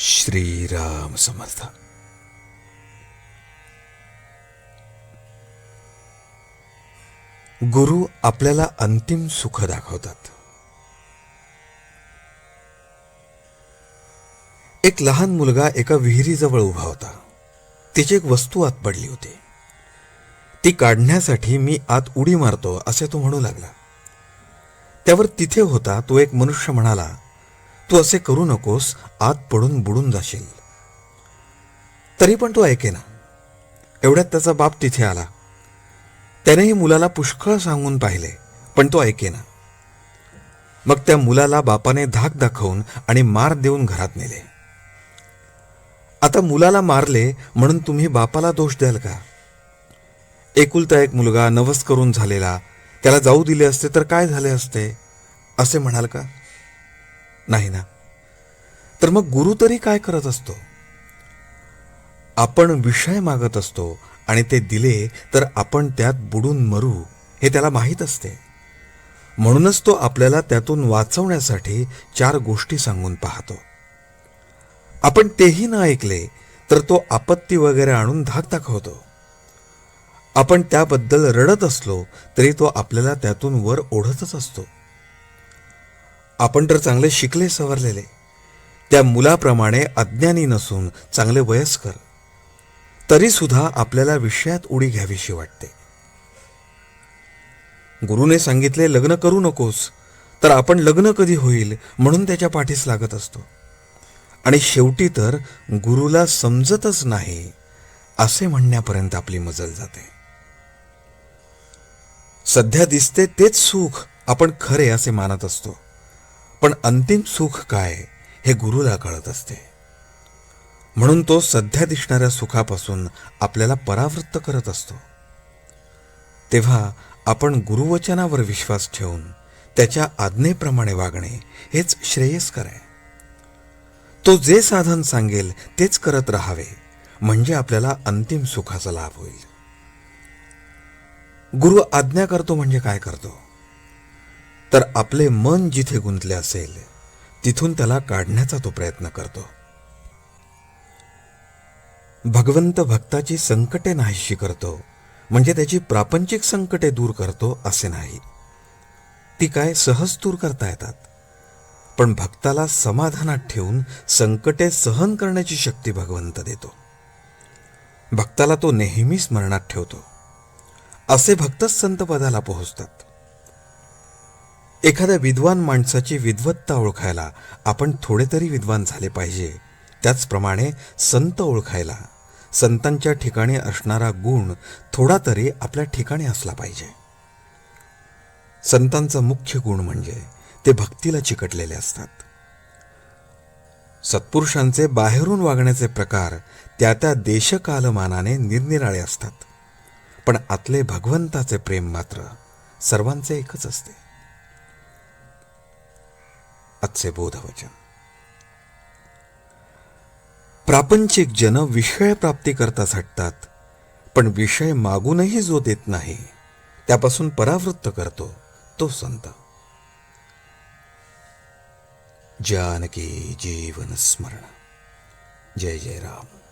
श्रीराम समर्थ. गुरु आपल्याला अंतिम सुख दाखवतात. एक लहान मुलगा एका विहिरीजवळ उभा होता. तिची एक वस्तू आत पडली होती. ती काढण्यासाठी मी आत उडी मारतो असे तो म्हणू लागला. त्यावर तिथे होता तो एक मनुष्य म्हणाला तू असे करू नकोस आत पडून बुडून जाशील. तरी पण तो ऐकेना. एवढ्यात त्याचा बाप तिथे आला. त्यानेही मुलाला पुष्कळ सांगून पाहिले पण तो ऐकेना. मग त्या मुलाला बापाने धाक दाखवून आणि मार देऊन घरात नेले. आता मुलाला मारले म्हणून तुम्ही बापाला दोष द्याल का? एकुलता एक मुलगा नवस करून झालेला त्याला जाऊ दिले असते तर काय झाले असते? असे म्हणाल का? नाही ना. तर मग गुरु तरी काय करत असतो? आपण विषय मागत असतो आणि ते दिले तर आपण त्यात बुडून मरू हे त्याला माहीत असते. म्हणूनच तो आपल्याला त्यातून वाचवण्यासाठी चार गोष्टी सांगून पाहतो. आपण तेही न ऐकले तर तो आपत्ती वगैरे आणून धाक दाखवतो. आपण त्याबद्दल रडत असलो तरी तो आपल्याला त्यातून वर ओढतच असतो. आपण तर चांगले शिकले सवरलेले. त्या मुलाप्रमाणे अज्ञानी नसून चांगले वयस्कर. तरी सुद्धा आपल्याला विषयात उडी घ्यावीशी वाटते. गुरुने सांगितले लग्न करू नकोस तर आपण लग्न कधी होईल म्हणून त्याच्या पाठीस लागत असतो. आणि शेवटी तर गुरुला समजतच नाही असे म्हणण्यापर्यंत आपली मजल जाते. सध्या दिसते तेच सुख आपण खरे असे मानत असतो. पण अंतिम सुख काय हे गुरुला कळत असते. म्हणून तो सध्या दिसणाऱ्या सुखापासून आपल्याला परावृत्त करत असतो. तेव्हा आपण गुरुवचनावर विश्वास ठेवून त्याच्या आज्ञेप्रमाणे वागणे हेच श्रेयस्कर आहे. तो जे साधन सांगेल तेच करत राहावे म्हणजे आपल्याला अंतिम सुखाचा लाभ होईल. गुरु आज्ञा करतो म्हणजे काय करतो? तर आपले मन जिथे गुंतले असेल तिथून त्याला काढण्याचा तो प्रयत्न करतो. भगवंत भक्ताची संकटे नाहीशी करतो म्हणजे त्याची प्रापंचिक संकटे दूर करतो असे नाही. ती काय सहज दूर करता येतात. पण भक्ताला समाधानात ठेवून संकटे सहन करण्याची शक्ती भगवंत देतो. भक्ताला तो नेहमी स्मरणात ठेवतो. असे भक्तच संतपदाला पोहोचतात. एखाद्या विद्वान माणसाची विद्वत्ता ओळखायला आपण थोडे तरी विद्वान झाले पाहिजे. त्याचप्रमाणे संत ओळखायला. संतांच्या ठिकाणी असणारा गुण थोडा तरी आपल्या ठिकाणी असला पाहिजे. संतांचा मुख्य गुण म्हणजे ते भक्तीला चिकटलेले असतात. सत्पुरुषांचे बाहेरून वागण्याचे प्रकार त्या त्या देशकालमानाने निरनिराळे असतात. पण आतले भगवंताचे प्रेम मात्र सर्वांचे एकच असते. आजचे बोधवचन. प्रापंचिक जन विषय प्राप्ती करता झटतात पण विषय मागूनही जो देत नाही त्यापासून परावृत्त करतो तो संत. जानकी जीवन स्मरण. जय जय राम.